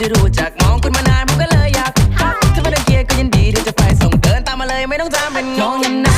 ได้รู้จักมองคุณมานานผมก็เลยอยากถ้าไม่รังเกียร์ก็ยินดีที่จะไปส่งเดินตามมาเลยไม่ต้องจามเป็นงงยังไง